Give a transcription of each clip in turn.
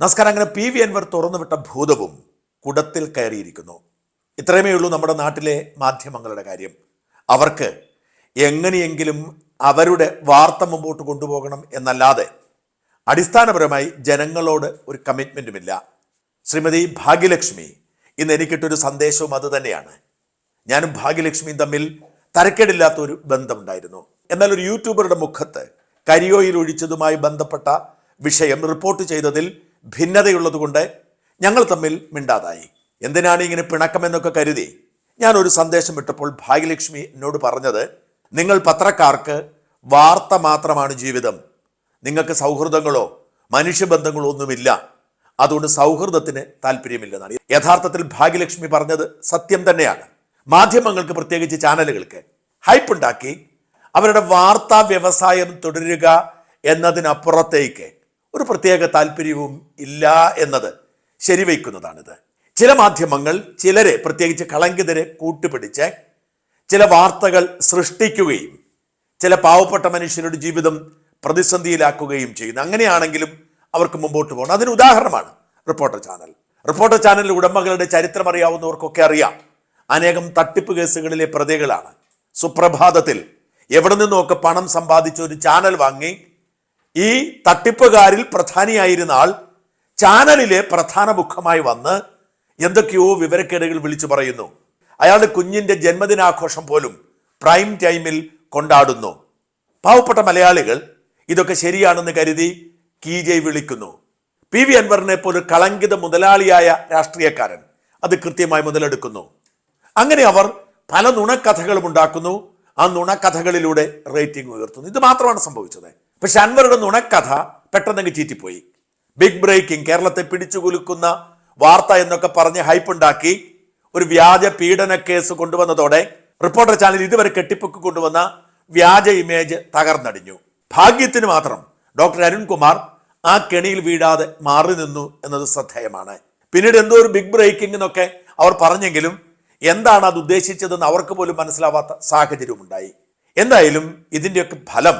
നമസ്കാരം. അങ്ങനെ P V Anvar തുറന്നുവിട്ട ഭൂതവും കുടത്തിൽ കയറിയിരിക്കുന്നു. ഇത്രയുമേ ഉള്ളൂ നമ്മുടെ നാട്ടിലെ മാധ്യമങ്ങളുടെ കാര്യം. അവർക്ക് എങ്ങനെയെങ്കിലും അവരുടെ വാർത്ത മുമ്പോട്ട് കൊണ്ടുപോകണം എന്നല്ലാതെ അടിസ്ഥാനപരമായി ജനങ്ങളോട് ഒരു കമ്മിറ്റ്മെന്റുമില്ല ശ്രീമതി ഭാഗ്യലക്ഷ്മി ഇന്ന് എനിക്കിട്ടൊരു സന്ദേശവും അത് തന്നെയാണ്. ഞാനും ഭാഗ്യലക്ഷ്മിയും തമ്മിൽ തരക്കേടില്ലാത്ത ഒരു ബന്ധമുണ്ടായിരുന്നു. എന്നാൽ ഒരു യൂട്യൂബറുടെ മുഖത്ത് കരിയോയിൽ ഒഴിച്ചതുമായി ബന്ധപ്പെട്ട വിഷയം റിപ്പോർട്ട് ചെയ്തതിൽ ഭിന്നതയുള്ളതുകൊണ്ട് ഞങ്ങൾ തമ്മിൽ മിണ്ടാതായി. എന്തിനാണ് ഇങ്ങനെ പിണക്കമെന്നൊക്കെ കരുതി? ഞാൻ ഒരു സന്ദേശം വിട്ടപ്പോൾ ഭാഗ്യലക്ഷ്മി എന്നോട് പറഞ്ഞത് നിങ്ങൾ പത്രക്കാർക്ക് വാർത്ത മാത്രമാണ് ജീവിതം. നിങ്ങൾക്ക് സൗഹൃദങ്ങളോ മനുഷ്യബന്ധങ്ങളോ ഒന്നുമില്ല. അതുകൊണ്ട് സൗഹൃദത്തിന് താല്പര്യമില്ലെന്നാണ്. യഥാർത്ഥത്തിൽ ഭാഗ്യലക്ഷ്മി പറഞ്ഞത് സത്യം തന്നെയാണ്. മാധ്യമങ്ങൾക്ക് പ്രത്യേകിച്ച് ചാനലുകൾക്ക് ഹൈപ്പ് ഉണ്ടാക്കി അവരുടെ വാർത്താ വ്യവസായം തുടരുക എന്നതിനപ്പുറത്തേക്ക് ഒരു പ്രത്യേക താല്പര്യവും ഇല്ല എന്നത് ശരിവയ്ക്കുന്നതാണിത്. ചില മാധ്യമങ്ങൾ ചിലരെ പ്രത്യേകിച്ച് കളങ്കിതരെ കൂട്ടുപിടിച്ച് ചില വാർത്തകൾ സൃഷ്ടിക്കുകയും ചില പാവപ്പെട്ട മനുഷ്യരുടെ ജീവിതം പ്രതിസന്ധിയിലാക്കുകയും ചെയ്യുന്നു. അങ്ങനെയാണെങ്കിലും അവർക്ക് മുമ്പോട്ട് പോകണം. അതിന് ഉദാഹരണമാണ് റിപ്പോർട്ടർ ചാനൽ. റിപ്പോർട്ടർ ചാനൽ ഉടമകളുടെ ചരിത്രം അറിയാവുന്നവർക്കൊക്കെ അറിയാം. അനേകം തട്ടിപ്പ് കേസുകളിലെ പ്രതികളാണ്. സുപ്രഭാതത്തിൽ എവിടെ നിന്നൊക്കെ പണം സമ്പാദിച്ച് ഒരു ചാനൽ വാങ്ങി ഈ തട്ടിപ്പുകാരിൽ പ്രധാനിയായിരുന്ന ആൾ ചാനലിലെ പ്രധാന മുഖമായി വന്ന് എന്തൊക്കെയോ വിവരക്കേടുകൾ വിളിച്ചു പറയുന്നു. അയാളുടെ കുഞ്ഞിന്റെ ജന്മദിനാഘോഷം പോലും പ്രൈം ടൈമിൽ കൊണ്ടാടുന്നു. പാവപ്പെട്ട മലയാളികൾ ഇതൊക്കെ ശരിയാണെന്ന് കരുതി കീജയ് വിളിക്കുന്നു. പി വി അൻവറിനെ പോലെ കളങ്കിത മുതലാളിയായ രാഷ്ട്രീയക്കാരൻ അത് കൃത്യമായി മുതലെടുക്കുന്നു. അങ്ങനെ അവർ പല നുണക്കഥകളും ഉണ്ടാക്കുന്നു. ആ നുണക്കഥകളിലൂടെ റേറ്റിംഗ് ഉയർത്തുന്നു. ഇത് മാത്രമാണ് സംഭവിച്ചത്. പക്ഷെ അൻവറുടെ നുണക്കഥ പെട്ടെന്നങ്ങ് ചീറ്റിപ്പോയി. ബിഗ് ബ്രേക്കിംഗ് കേരളത്തെ പിടിച്ചുകുലുക്കുന്ന വാർത്ത എന്നൊക്കെ പറഞ്ഞ് ഹൈപ്പ് ഉണ്ടാക്കി ഒരു വ്യാജ പീഡന കേസ് കൊണ്ടുവന്നതോടെ റിപ്പോർട്ടർ ചാനൽ ഇതുവരെ കെട്ടിപ്പൊക്കി കൊണ്ടുവന്ന വ്യാജ ഇമേജ് തകർന്നടിഞ്ഞു. ഭാഗ്യത്തിന് മാത്രം ഡോക്ടർ അരുൺകുമാർ ആ കെണിയിൽ വീഴാതെ മാറി നിന്നു എന്നത് ശ്രദ്ധേയമാണ്. പിന്നീട് എന്തോ ഒരു ബിഗ് ബ്രേക്കിംഗ് എന്നൊക്കെ അവർ പറഞ്ഞെങ്കിലും എന്താണ് അത് ഉദ്ദേശിച്ചതെന്ന് അവർക്ക് പോലും മനസ്സിലാവാത്ത സാഹചര്യമുണ്ടായി എന്തായാലും ഇതിന്റെയൊക്കെ ഫലം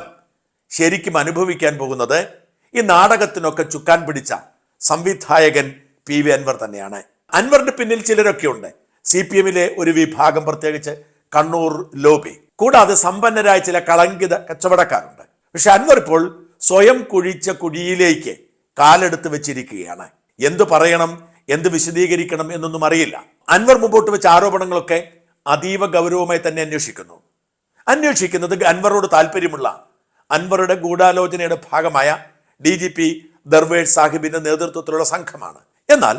ശരിക്കും അനുഭവിക്കാൻ പോകുന്നത് ഈ നാടകത്തിനൊക്കെ ചുക്കാൻ പിടിച്ച സംവിധായകൻ പി വി അൻവർ തന്നെയാണ്. അൻവറിന്റെ പിന്നിൽ ചിലരൊക്കെ ഉണ്ട്. സി പി എമ്മിലെ ഒരു വിഭാഗം പ്രത്യേകിച്ച് കണ്ണൂർ ലോബി. കൂടാതെ സമ്പന്നരായ ചില കളങ്കിത കച്ചവടക്കാരുണ്ട്. പക്ഷെ അൻവർ ഇപ്പോൾ സ്വയം കുഴിച്ച കുഴിയിലേക്ക് കാലെടുത്ത് വെച്ചിരിക്കുകയാണ്. എന്തു പറയണം എന്ത് വിശദീകരിക്കണം എന്നൊന്നും അറിയില്ല. അൻവർ മുമ്പോട്ട് വെച്ച ആരോപണങ്ങളൊക്കെ അതീവ ഗൗരവമായി തന്നെ അന്വേഷിക്കുന്നു. അന്വേഷിക്കുന്നത് അൻവറോട് താല്പര്യമുള്ള അൻവറുടെ ഗൂഢാലോചനയുടെ ഭാഗമായ ഡി ജി പി ദർവേഷ് സാഹിബിന്റെ നേതൃത്വത്തിലുള്ള സംഘമാണ്. എന്നാൽ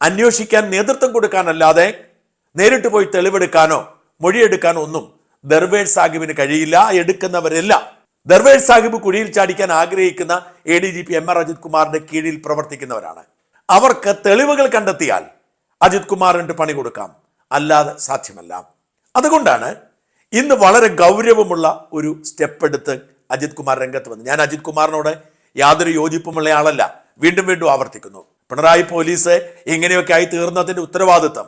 അന്വേഷിക്കാൻ നേതൃത്വം കൊടുക്കാനല്ലാതെ നേരിട്ട് പോയി തെളിവെടുക്കാനോ മൊഴിയെടുക്കാനോ ഒന്നും ദർവേഷ് സാഹിബിന് കഴിയില്ല എടുക്കുന്നവരല്ല. ദർവേഷ് സാഹിബ് കുഴിയിൽ ചാടിക്കാൻ ആഗ്രഹിക്കുന്ന A D G P M R Ajith കുമാറിന്റെ കീഴിൽ പ്രവർത്തിക്കുന്നവരാണ്. അവർക്ക് തെളിവുകൾ കണ്ടെത്തിയാൽ അജിത് കുമാറിന് പണി കൊടുക്കാം. അല്ലാതെ സാധ്യമല്ല. അതുകൊണ്ടാണ് ഇന്ന് വളരെ ഗൗരവമുള്ള ഒരു സ്റ്റെപ്പ് എടുത്ത് അജിത് കുമാർ രംഗത്ത് വന്നു. ഞാൻ അജിത് കുമാറിനോട് യാതൊരു യോജിപ്പുമുള്ള ആളല്ല. വീണ്ടും വീണ്ടും ആവർത്തിക്കുന്നു. പിണറായി പോലീസ് ഇങ്ങനെയൊക്കെ ആയി തീർന്നതിന്റെ ഉത്തരവാദിത്തം.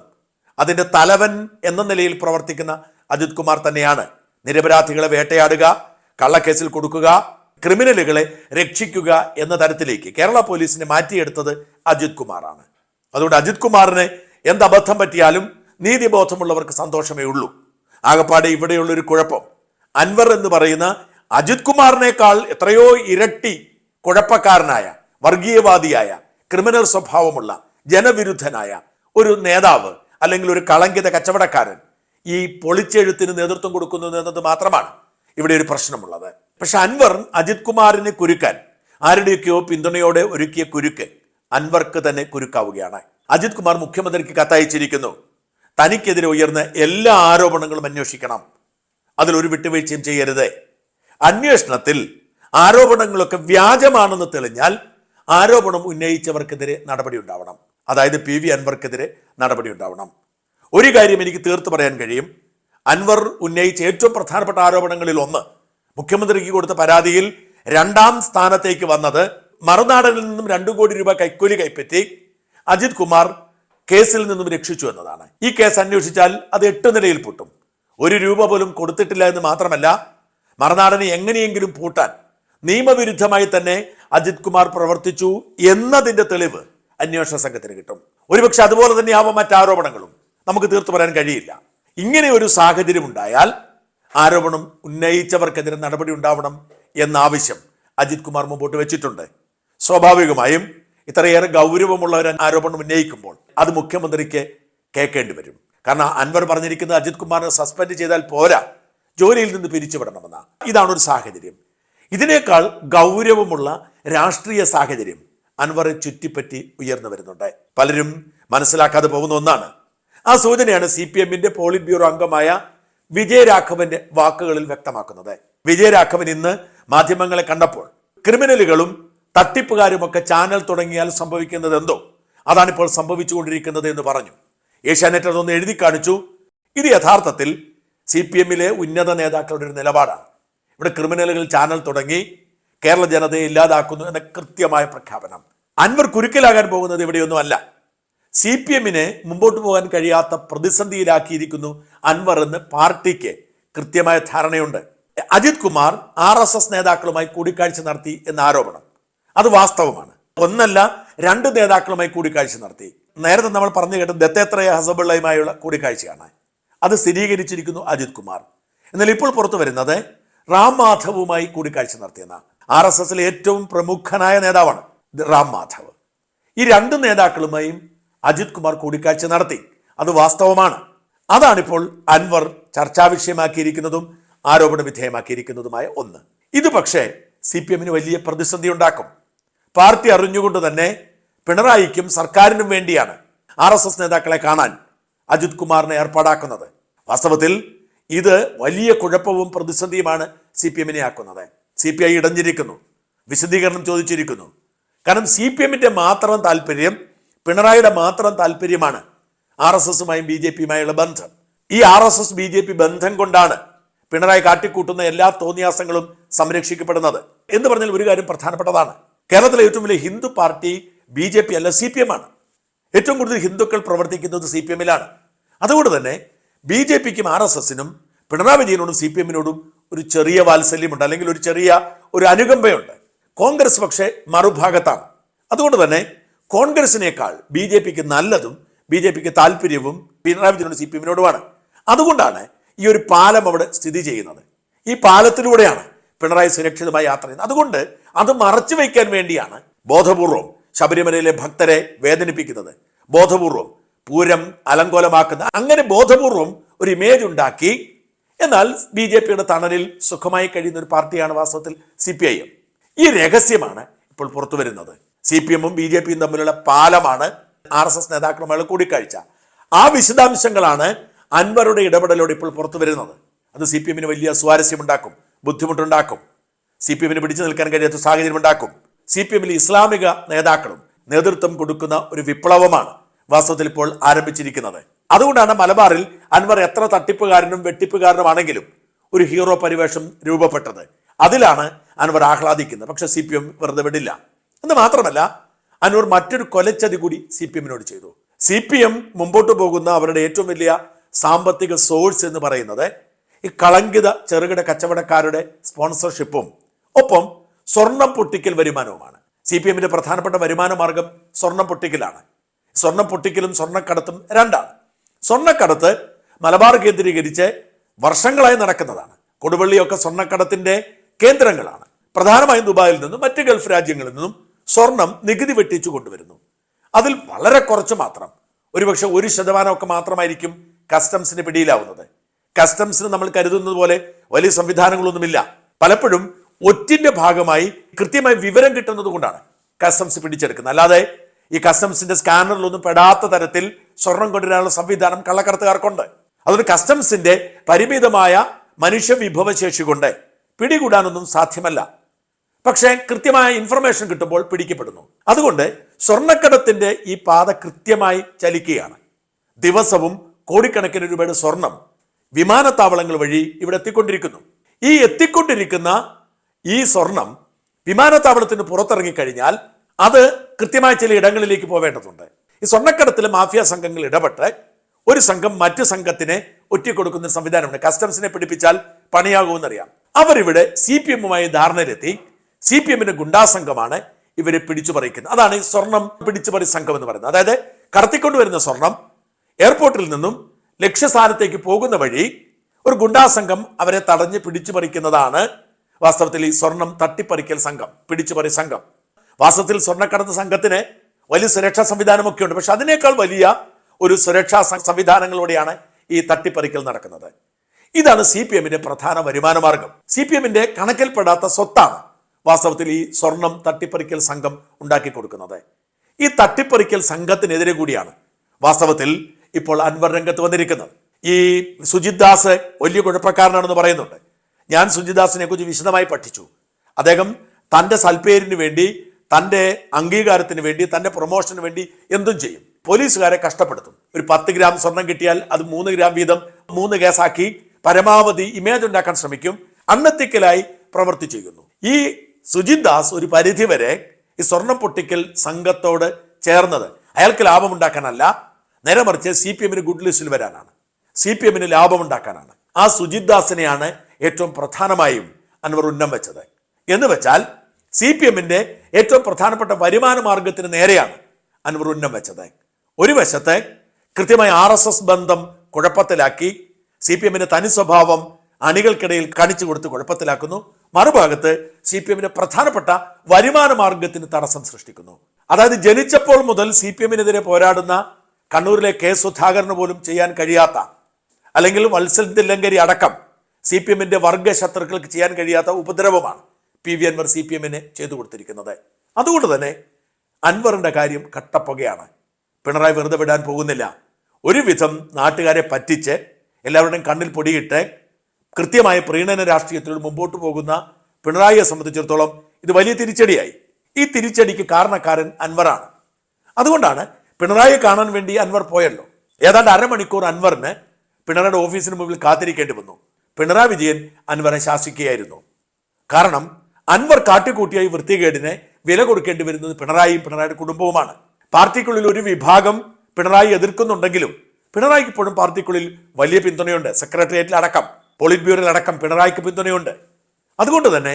അതിന്റെ തലവൻ എന്ന നിലയിൽ പ്രവർത്തിക്കുന്ന അജിത് കുമാർ തന്നെയാണ്. നിരപരാധികളെ വേട്ടയാടുക കള്ളക്കേസിൽ കൊടുക്കുക ക്രിമിനലുകളെ രക്ഷിക്കുക എന്ന തരത്തിലേക്ക് കേരള പോലീസിനെ മാറ്റിയെടുത്തത് അജിത് കുമാറാണ്. അതുകൊണ്ട് അജിത് കുമാറിന് എന്ത് അബദ്ധം പറ്റിയാലും നീതിബോധമുള്ളവർക്ക് സന്തോഷമേ ഉള്ളൂ. ആകപ്പാടെ ഇവിടെയുള്ളൊരു കുഴപ്പം. അൻവർ എന്ന് പറയുന്ന അജിത് കുമാറിനേക്കാൾ എത്രയോ ഇരട്ടി കുഴപ്പക്കാരനായ വർഗീയവാദിയായ ക്രിമിനൽ സ്വഭാവമുള്ള ജനവിരുദ്ധനായ ഒരു നേതാവ് അല്ലെങ്കിൽ ഒരു കളങ്കിത കച്ചവടക്കാരൻ ഈ പൊളിച്ചെഴുത്തിന് നേതൃത്വം കൊടുക്കുന്നു എന്നത് മാത്രമാണ് ഇവിടെ ഒരു പ്രശ്നമുള്ളത്. പക്ഷെ അൻവർ അജിത് കുമാറിനെ കുരുക്കാൻ ആരുടെയൊക്കെയോ പിന്തുണയോടെ ഒരുക്കിയ കുരുക്ക് അൻവർക്ക് തന്നെ കുരുക്കാവുകയാണ്. അജിത് കുമാർ മുഖ്യമന്ത്രിക്ക് കത്തയച്ചിരിക്കുന്നു തനിക്കെതിരെ ഉയർന്ന എല്ലാ ആരോപണങ്ങളും അന്വേഷിക്കണം. അതിലൊരു വിട്ടുവീഴ്ചയും ചെയ്യരുത്. അന്വേഷണത്തിൽ ആരോപണങ്ങളൊക്കെ വ്യാജമാണെന്ന് തെളിഞ്ഞാൽ ആരോപണം ഉന്നയിച്ചവർക്കെതിരെ നടപടി ഉണ്ടാവണം. അതായത് പി വി അൻവർക്കെതിരെ നടപടി ഉണ്ടാവണം. ഒരു കാര്യം എനിക്ക് തീർത്തു പറയാൻ കഴിയും. അൻവർ ഉന്നയിച്ച ഏറ്റവും പ്രധാനപ്പെട്ട ആരോപണങ്ങളിൽ ഒന്ന് മുഖ്യമന്ത്രിക്ക് കൊടുത്ത പരാതിയിൽ രണ്ടാം സ്ഥാനത്തേക്ക് വന്നത് മറുനാടനിൽ നിന്നും രണ്ടു കോടി രൂപ കൈക്കൂലി കൈപ്പറ്റി അജിത് കുമാർ കേസിൽ നിന്നും രക്ഷിച്ചു എന്നതാണ്. ഈ കേസ് അന്വേഷിച്ചാൽ അത് എട്ട് നിലയിൽ പൊട്ടും. ഒരു രൂപ പോലും കൊടുത്തിട്ടില്ല എന്ന് മാത്രമല്ല മറുനാടനെ എങ്ങനെയെങ്കിലും പൂട്ടാൻ നിയമവിരുദ്ധമായി തന്നെ അജിത് കുമാർ പ്രവർത്തിച്ചു എന്നതിന്റെ തെളിവ് അന്വേഷണ സംഘത്തിന് കിട്ടും. ഒരുപക്ഷെ അതുപോലെ തന്നെയാവാം മറ്റാരോപണങ്ങളും. നമുക്ക് തീർത്തു പറയാൻ കഴിയില്ല. ഇങ്ങനെ ഒരു സാഹചര്യം ഉണ്ടായാൽ ആരോപണം ഉന്നയിച്ചവർക്കെതിരെ നടപടി ഉണ്ടാവണം എന്ന ആവശ്യം അജിത് കുമാർ മുമ്പോട്ട് വെച്ചിട്ടുണ്ട്. സ്വാഭാവികമായും ഇത്രയേറെ ഗൗരവമുള്ള ഒരു ആരോപണം ഉന്നയിക്കുമ്പോൾ അത് മുഖ്യമന്ത്രിക്ക് കേൾക്കേണ്ടി വരും. കാരണം അൻവർ പറഞ്ഞിരിക്കുന്നത് അജിത് കുമാറിനെ സസ്പെൻഡ് ചെയ്താൽ പോരാ. ജോലിയിൽ നിന്ന് പിരിച്ചുവിടണമെന്ന. ഇതാണ് ഒരു സാഹചര്യം. ഇതിനേക്കാൾ ഗൗരവമുള്ള രാഷ്ട്രീയ സാഹചര്യം അൻവറെ ചുറ്റിപ്പറ്റി ഉയർന്നു വരുന്നുണ്ട്. പലരും മനസ്സിലാക്കാതെ പോകുന്ന ഒന്നാണ്. ആ സൂചനയാണ് സി പി എമ്മിന്റെ പോളിറ്റ് ബ്യൂറോ അംഗമായ വിജയരാഘവന്റെ വാക്കുകളിൽ വ്യക്തമാക്കുന്നത്. വിജയരാഘവൻ ഇന്ന് മാധ്യമങ്ങളെ കണ്ടപ്പോൾ ക്രിമിനലുകളും തട്ടിപ്പുകാരുമൊക്കെ ചാനൽ തുടങ്ങിയാൽ സംഭവിക്കുന്നത് എന്തോ? അതാണിപ്പോൾ സംഭവിച്ചുകൊണ്ടിരിക്കുന്നത് എന്ന് പറഞ്ഞു. ഏഷ്യാനെറ്റ് അതൊന്ന് എഴുതി കാണിച്ചു. ഇത് യഥാർത്ഥത്തിൽ സി പി എമ്മിലെ ഉന്നത നേതാക്കളുടെ ഒരു നിലപാടാണ്. ഇവിടെ ക്രിമിനലുകൾ ചാനൽ തുടങ്ങി കേരള ജനതയെ ഇല്ലാതാക്കുന്നു എന്ന കൃത്യമായ പ്രഖ്യാപനം. അൻവർ കുരുക്കലാകാൻ പോകുന്നത് ഇവിടെയൊന്നുമല്ല സി പി എമ്മിനെ മുമ്പോട്ട് പോകാൻ കഴിയാത്ത പ്രതിസന്ധിയിലാക്കിയിരിക്കുന്നു അൻവർ എന്ന് പാർട്ടിക്ക് കൃത്യമായ ധാരണയുണ്ട്. Ajith Kumar R S S നേതാക്കളുമായി കൂടിക്കാഴ്ച നടത്തി എന്ന ആരോപണം. അത് വാസ്തവമാണ്. ഒന്നല്ല രണ്ട് നേതാക്കളുമായി കൂടിക്കാഴ്ച നടത്തി. നേരത്തെ നമ്മൾ പറഞ്ഞു കേട്ട ദത്തേത്രയ ഹസബുള്ളയുമായുള്ള കൂടിക്കാഴ്ചയാണ്. അത് സ്ഥിരീകരിച്ചിരിക്കുന്നു അജിത് കുമാർ. എന്നാൽ ഇപ്പോൾ പുറത്തു വരുന്നത് റാം മാധവുമായി കൂടിക്കാഴ്ച നടത്തിയെന്ന ആർ എസ് എസിലെ ഏറ്റവും പ്രമുഖനായ നേതാവാണ് റാം മാധവ്. ഈ രണ്ട് നേതാക്കളുമായും അജിത് കുമാർ കൂടിക്കാഴ്ച നടത്തി. അത് വാസ്തവമാണ്. അതാണിപ്പോൾ അൻവർ ചർച്ചാ വിഷയമാക്കിയിരിക്കുന്നതും ആരോപണ വിധേയമാക്കിയിരിക്കുന്നതുമായ ഒന്ന്. ഇത് പക്ഷേ സി പി എമ്മിന് വലിയ പ്രതിസന്ധി ഉണ്ടാക്കും. പാർട്ടി അറിഞ്ഞുകൊണ്ട് തന്നെ പിണറായിക്കും സർക്കാരിനും വേണ്ടിയാണ് ആർ നേതാക്കളെ കാണാൻ അജിത് കുമാറിനെ ഏർപ്പാടാക്കുന്നത്. വാസ്തവത്തിൽ ഇത് വലിയ കുഴപ്പവും പ്രതിസന്ധിയുമാണ് സി പി എമ്മിനെ ആക്കുന്നത്. സി പി ഐ ഇടഞ്ഞിരിക്കുന്നു. വിശദീകരണം ചോദിച്ചിരിക്കുന്നു. കാരണം സി പി എമ്മിന്റെ മാത്രം താല്പര്യം പിണറായിയുടെ മാത്രം താല്പര്യമാണ് ആർ എസ് എസുമായും ബി ജെ പിയുമായുള്ള ബന്ധം. ഈ R S S B J P ബന്ധം കൊണ്ടാണ് പിണറായി കാട്ടിക്കൂട്ടുന്ന എല്ലാ തോന്നിയാസങ്ങളും സംരക്ഷിക്കപ്പെടുന്നത്. എന്ന് പറഞ്ഞാൽ ഒരു കാര്യം പ്രധാനപ്പെട്ടതാണ്. കേരളത്തിലെ ഏറ്റവും വലിയ Hindu party B J P അല്ല സി പി എം ആണ്. ഏറ്റവും കൂടുതൽ ഹിന്ദുക്കൾ പ്രവർത്തിക്കുന്നത് സി പി എമ്മിലാണ് അതുകൊണ്ട് തന്നെ ബി ജെ പിക്കും ആർ എസ് എസിനും പിണറായി വിജയനോടും സി പി എമ്മിനോടും ഒരു ചെറിയ വാത്സല്യമുണ്ട് അല്ലെങ്കിൽ ഒരു ചെറിയ ഒരു അനുകമ്പയുണ്ട്. കോൺഗ്രസ് പക്ഷേ മറുഭാഗത്താണ്. അതുകൊണ്ട് തന്നെ കോൺഗ്രസിനേക്കാൾ ബി ജെ പിക്ക് നല്ലതും ബി ജെ പിക്ക് താല്പര്യവും പിണറായി വിജയനോട് സി പി എമ്മിനോടുമാണ് അതുകൊണ്ടാണ് ഈ ഒരു പാലം അവിടെ സ്ഥിതി ചെയ്യുന്നത്. ഈ പാലത്തിലൂടെയാണ് പിണറായി സുരക്ഷിതമായി യാത്ര ചെയ്യുന്നത്. അതുകൊണ്ട് അത് മറച്ചു വയ്ക്കാൻ വേണ്ടിയാണ് ബോധപൂർവം ശബരിമലയിലെ ഭക്തരെ വേദനിപ്പിക്കുന്നത്. ബോധപൂർവം പൂരം അലങ്കോലമാക്കുന്ന അങ്ങനെ ബോധപൂർവം ഒരു ഇമേജ് ഉണ്ടാക്കി. എന്നാൽ ബി ജെ പിയുടെ തണലിൽ സുഖമായി കഴിയുന്ന ഒരു പാർട്ടിയാണ് വാസ്തവത്തിൽ സി പി ഐ എം. ഈ രഹസ്യമാണ് ഇപ്പോൾ പുറത്തു വരുന്നത്. സി പി എമ്മും ബി ജെ പിയും തമ്മിലുള്ള പാലമാണ് ആർ എസ് എസ് നേതാക്കളുമായുള്ള കൂടിക്കാഴ്ച. ആ വിശദാംശങ്ങളാണ് അൻവറുടെ ഇടപെടലോടെ ഇപ്പോൾ പുറത്തു വരുന്നത്. അത് സി പി എമ്മിന് വലിയ സ്വാരസ്യമുണ്ടാക്കും ബുദ്ധിമുട്ടുണ്ടാക്കും. സി പി എമ്മിന് പിടിച്ചു നിൽക്കാൻ കഴിയാത്ത സാഹചര്യം ഉണ്ടാക്കും സി പി എമ്മിൽ ഇസ്ലാമിക നേതാക്കളും നേതൃത്വം കൊടുക്കുന്ന ഒരു വിപ്ലവമാണ് വാസ്തവത്തിൽ ഇപ്പോൾ ആരംഭിച്ചിരിക്കുന്നത്. അതുകൊണ്ടാണ് മലബാറിൽ അൻവർ എത്ര തട്ടിപ്പുകാരനും വെട്ടിപ്പുകാരനുമാണെങ്കിലും ഒരു ഹീറോ പരിവേഷം രൂപപ്പെട്ടത്. അതിലാണ് അൻവർ ആഹ്ലാദിക്കുന്നത്. പക്ഷെ സി പി എം വെറുതെ വിടില്ല. എന്ന് മാത്രമല്ല അൻവർ മറ്റൊരു കൊലച്ചതി കൂടി സി പി എമ്മിനോട് ചെയ്തു. സി പി എം മുമ്പോട്ട് പോകുന്ന അവരുടെ ഏറ്റവും വലിയ സാമ്പത്തിക സോഴ്സ് എന്ന് പറയുന്നത് ഈ കളങ്കിത ചെറുകിട കച്ചവടക്കാരുടെ സ്പോൺസർഷിപ്പും. ഒപ്പം സ്വർണം പൊട്ടിക്കൽ വരുമാനവുമാണ്. സി പി എമ്മിന്റെ പ്രധാനപ്പെട്ട വരുമാന മാർഗം സ്വർണം പൊട്ടിക്കലാണ്. സ്വർണം പൊട്ടിക്കലും സ്വർണക്കടത്തും രണ്ടാണ്. സ്വർണക്കടത്ത് മലബാർ കേന്ദ്രീകരിച്ച് വർഷങ്ങളായി നടക്കുന്നതാണ്. കൊടുവള്ളിയൊക്കെ സ്വർണക്കടത്തിന്റെ കേന്ദ്രങ്ങളാണ്. പ്രധാനമായും ദുബായിൽ നിന്നും മറ്റ് ഗൾഫ് രാജ്യങ്ങളിൽ നിന്നും സ്വർണം നികുതി വെട്ടിച്ചു കൊണ്ടുവരുന്നു. അതിൽ വളരെ കുറച്ച് മാത്രം. ഒരുപക്ഷെ ഒരു ശതമാനമൊക്കെ മാത്രമായിരിക്കും കസ്റ്റംസിന് പിടിയിലാവുന്നത്. കസ്റ്റംസിന് നമ്മൾ കരുതുന്നത് പോലെ വലിയ സംവിധാനങ്ങളൊന്നുമില്ല. പലപ്പോഴും ഒറ്റിന്റെ ഭാഗമായി കൃത്യമായി വിവരം കിട്ടുന്നത് കൊണ്ടാണ് കസ്റ്റംസ് പിടിച്ചെടുക്കുന്നത്. അല്ലാതെ ഈ കസ്റ്റംസിന്റെ സ്കാനറിലൊന്നും പെടാത്ത തരത്തിൽ സ്വർണം കൊണ്ടുവരാനുള്ള സംവിധാനം കള്ളക്കടത്തുകാർക്കുണ്ട്. അതുകൊണ്ട് കസ്റ്റംസിന്റെ പരിമിതമായ മനുഷ്യ വിഭവശേഷി കൊണ്ട് പിടികൂടാനൊന്നും സാധ്യമല്ല. പക്ഷേ കൃത്യമായ ഇൻഫർമേഷൻ കിട്ടുമ്പോൾ പിടിക്കപ്പെടുന്നു. അതുകൊണ്ട് സ്വർണക്കടത്തിന്റെ ഈ പാത കൃത്യമായി ചലിക്കുകയാണ്. ദിവസവും കോടിക്കണക്കിന് രൂപയുടെ സ്വർണം വിമാനത്താവളങ്ങൾ വഴി ഇവിടെ എത്തിക്കൊണ്ടിരിക്കുന്നു. ഈ എത്തിക്കൊണ്ടിരിക്കുന്ന ഈ സ്വർണം വിമാനത്താവളത്തിന് പുറത്തിറങ്ങിക്കഴിഞ്ഞാൽ അത് കൃത്യമായ ചില ഇടങ്ങളിലേക്ക് പോവേണ്ടതുണ്ട്. ഈ സ്വർണക്കടത്തിൽ മാഫിയ സംഘങ്ങൾ ഇടപെട്ട് ഒരു സംഘം മറ്റു സംഘത്തിനെ ഒറ്റിക്കൊടുക്കുന്ന സംവിധാനമുണ്ട്. കസ്റ്റംസിനെ പിടിപ്പിച്ചാൽ പണിയാകുമെന്നറിയാം. അവരിവിടെ സി പി എമ്മുമായി ധാരണയിലെത്തി സി പി എമ്മിന്റെ ഗുണ്ടാസംഘമാണ് ഇവരെ പിടിച്ചു പറിക്കുന്നത്. അതാണ് ഈ സ്വർണം പിടിച്ചുപറി സംഘം എന്ന് പറയുന്നത്. അതായത് കടത്തിക്കൊണ്ടുവരുന്ന സ്വർണം എയർപോർട്ടിൽ നിന്നും ലക്ഷ്യസ്ഥാനത്തേക്ക് പോകുന്ന വഴി ഒരു ഗുണ്ടാസംഘം അവരെ തടഞ്ഞ് പിടിച്ചു പറിക്കുന്നതാണ് വാസ്തവത്തിൽ ഈ സ്വർണം തട്ടിപ്പറിക്കൽ സംഘം പിടിച്ചുപറി സംഘം. വാസ്തവത്തിൽ സ്വർണക്കടത്ത് സംഘത്തിന് വലിയ സുരക്ഷാ സംവിധാനമൊക്കെ ഉണ്ട്. പക്ഷെ അതിനേക്കാൾ വലിയ ഒരു സുരക്ഷാ സംവിധാനങ്ങളോടെയാണ് ഈ തട്ടിപ്പറിക്കൽ നടക്കുന്നത്. ഇതാണ് സി പി എമ്മിന്റെ പ്രധാന വരുമാന മാർഗം. സി പി എമ്മിന്റെ കണക്കിൽപ്പെടാത്ത സ്വത്താണ് വാസ്തവത്തിൽ ഈ സ്വർണം തട്ടിപ്പറിക്കൽ സംഘം ഉണ്ടാക്കി കൊടുക്കുന്നത്. ഈ തട്ടിപ്പറിക്കൽ സംഘത്തിനെതിരെ കൂടിയാണ് വാസ്തവത്തിൽ ഇപ്പോൾ അൻവർ രംഗത്ത് വന്നിരിക്കുന്നത്. ഈ സുജിത് ദാസ് വലിയ കുഴപ്പക്കാരനാണെന്ന് പറയുന്നുണ്ട്. ഞാൻ സുജിദാസിനെ കുറിച്ച് വിശദമായി പഠിച്ചു. അദ്ദേഹം തന്റെ സൽപ്പേരിന് വേണ്ടി തന്റെ അംഗീകാരത്തിന് വേണ്ടി തന്റെ പ്രൊമോഷന് വേണ്ടി എന്തും ചെയ്യും. പോലീസുകാരെ കഷ്ടപ്പെടുത്തും. ഒരു പത്ത് ഗ്രാം സ്വർണം കിട്ടിയാൽ അത് മൂന്ന് ഗ്രാം വീതം മൂന്ന് കേസാക്കി പരമാവധി ഇമേജ് ഉണ്ടാക്കാൻ ശ്രമിക്കും. അണ്ണത്തിക്കലായി പ്രവൃത്തി ചെയ്യുന്നു. ഈ സുജിത് ദാസ് ഒരു പരിധി വരെ ഈ സ്വർണം പൊട്ടിക്കൽ സംഘത്തോട് ചേർന്നത്. അയാൾക്ക് ലാഭമുണ്ടാക്കാനല്ല നേരെ മറിച്ച് സി പി എമ്മിന് ഗുഡ് ലിസ്റ്റിൽ വരാനാണ്. സി പി എമ്മിന് ലാഭമുണ്ടാക്കാനാണ് ആ സുജിത് ദാസിനെയാണ് ഏറ്റവും പ്രധാനമായും അൻവർ ഉന്നം വെച്ചത്. എന്ന് വെച്ചാൽ സി പി എമ്മിന്റെ ഏറ്റവും പ്രധാനപ്പെട്ട വരുമാന മാർഗത്തിന് നേരെയാണ് അൻവർ ഉന്നം വെച്ചത്. ഒരു വശത്ത് കൃത്യമായി ആർ എസ് എസ് ബന്ധം കുഴപ്പത്തിലാക്കി സി പി എമ്മിന്റെ തനി സ്വഭാവം അണികൾക്കിടയിൽ കാണിച്ചു കൊടുത്ത് കുഴപ്പത്തിലാക്കുന്നു. മറുഭാഗത്ത് സി പി എമ്മിന്റെ പ്രധാനപ്പെട്ട വരുമാന മാർഗത്തിന് തടസ്സം സൃഷ്ടിക്കുന്നു. അതായത് ജനിച്ചപ്പോൾ മുതൽ സി പി എമ്മിനെതിരെ പോരാടുന്ന കണ്ണൂരിലെ കെ സുധാകരന് പോലും ചെയ്യാൻ കഴിയാത്ത അല്ലെങ്കിൽ വത്സൽ തില്ലങ്കരി അടക്കം സി പി എമ്മിന്റെ വർഗ ശത്രുക്കൾക്ക് ചെയ്യാൻ കഴിയാത്ത ഉപദ്രവമാണ് P V Anwar C P എമ്മിന് ചെയ്തു കൊടുത്തിരിക്കുന്നത്. അതുകൊണ്ട് തന്നെ അൻവറിന്റെ കാര്യം കട്ടപ്പുകയാണ്. പിണറായി വെറുതെ വിടാൻ പോകുന്നില്ല. ഒരുവിധം നാട്ടുകാരെ പറ്റിച്ച് എല്ലാവരുടെയും കണ്ണിൽ പൊടിയിട്ട് കൃത്യമായ പ്രീണന രാഷ്ട്രീയത്തിലൂടെ മുമ്പോട്ട് പോകുന്ന പിണറായിയെ സംബന്ധിച്ചിടത്തോളം ഇത് വലിയ തിരിച്ചടിയായി. ഈ തിരിച്ചടിക്ക് കാരണക്കാരൻ അൻവറാണ്. അതുകൊണ്ടാണ് പിണറായിയെ കാണാൻ വേണ്ടി അൻവർ പോയല്ലോ. ഏതാണ്ട് അരമണിക്കൂർ അൻവറിന് പിണറായിയുടെ ഓഫീസിന് മുമ്പിൽ കാത്തിരിക്കേണ്ടി വന്നു. പിണറായി വിജയൻ അൻവറെ ശാസിക്കുകയായിരുന്നു. കാരണം അൻവർ കാട്ടിക്കൂട്ടിയായി വൃത്തികേടിനെ വില കൊടുക്കേണ്ടി വരുന്നത് പിണറായിയും പിണറായിയുടെ കുടുംബവുമാണ്. പാർട്ടിക്കുള്ളിൽ ഒരു വിഭാഗം പിണറായി എതിർക്കുന്നുണ്ടെങ്കിലും പിണറായിക്ക് ഇപ്പോഴും പാർട്ടിക്കുള്ളിൽ വലിയ പിന്തുണയുണ്ട്. സെക്രട്ടേറിയറ്റിൽ അടക്കം പോളിറ്റ് ബ്യൂറോയിൽ അടക്കം പിണറായിക്ക് പിന്തുണയുണ്ട്. അതുകൊണ്ട് തന്നെ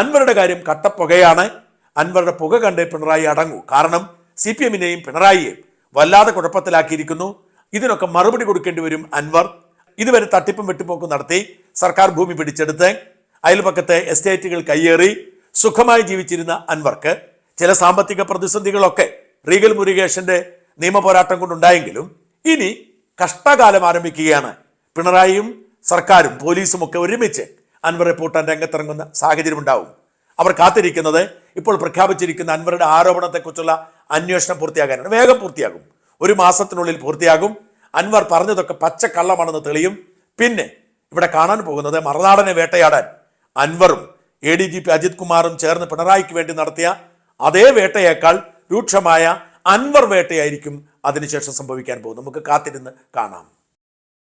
അൻവറുടെ കാര്യം കട്ടപ്പുകയാണ്. അൻവറുടെ പുക കണ്ടേ പിണറായി അടങ്ങൂ. കാരണം സി പി എമ്മിനെയും പിണറായിയെയും വല്ലാതെ കുഴപ്പത്തിലാക്കിയിരിക്കുന്നു. ഇതിനൊക്കെ മറുപടി കൊടുക്കേണ്ടി വരും അൻവർ. ഇതുവരെ തട്ടിപ്പും വെട്ടിപ്പോക്കും നടത്തി. സർക്കാർ ഭൂമി പിടിച്ചെടുത്ത് അയൽപക്കത്തെ എസ്റ്റേറ്റുകൾ കയ്യേറി സുഖമായി ജീവിച്ചിരുന്ന അൻവർക്ക് ചില സാമ്പത്തിക പ്രതിസന്ധികളൊക്കെ റീഗൽ മുരുകേഷന്റെ നിയമപോരാട്ടം കൊണ്ടുണ്ടായെങ്കിലും ഇനി കഷ്ടകാലം ആരംഭിക്കുകയാണ്. പിണറായിയും സർക്കാരും പോലീസും ഒക്കെ ഒരുമിച്ച് അൻവറെ പൂട്ടാൻ രംഗത്തിറങ്ങുന്ന സാഹചര്യം ഉണ്ടാവും അവർ കാത്തിരിക്കുന്നത് ഇപ്പോൾ പ്രഖ്യാപിച്ചിരിക്കുന്ന അൻവറുടെ ആരോപണത്തെക്കുറിച്ചുള്ള അന്വേഷണം പൂർത്തിയാകാനാണ്. വേഗം പൂർത്തിയാകും. ഒരു മാസത്തിനുള്ളിൽ പൂർത്തിയാകും. അൻവർ പറഞ്ഞതൊക്കെ പച്ചക്കള്ളമാണെന്ന് തെളിയും. പിന്നെ ഇവിടെ കാണാൻ പോകുന്നത് മറുനാടനെ വേട്ടയാടാൻ അൻവറും A D G P Ajith കുമാറും ചേർന്ന് പിണറായിക്ക് വേണ്ടി നടത്തിയ അതേ വേട്ടയേക്കാൾ രൂക്ഷമായ അൻവർ വേട്ടയായിരിക്കും അതിനുശേഷം സംഭവിക്കാൻ പോകുന്നത്. നമുക്ക് കാത്തിരുന്ന് കാണാം.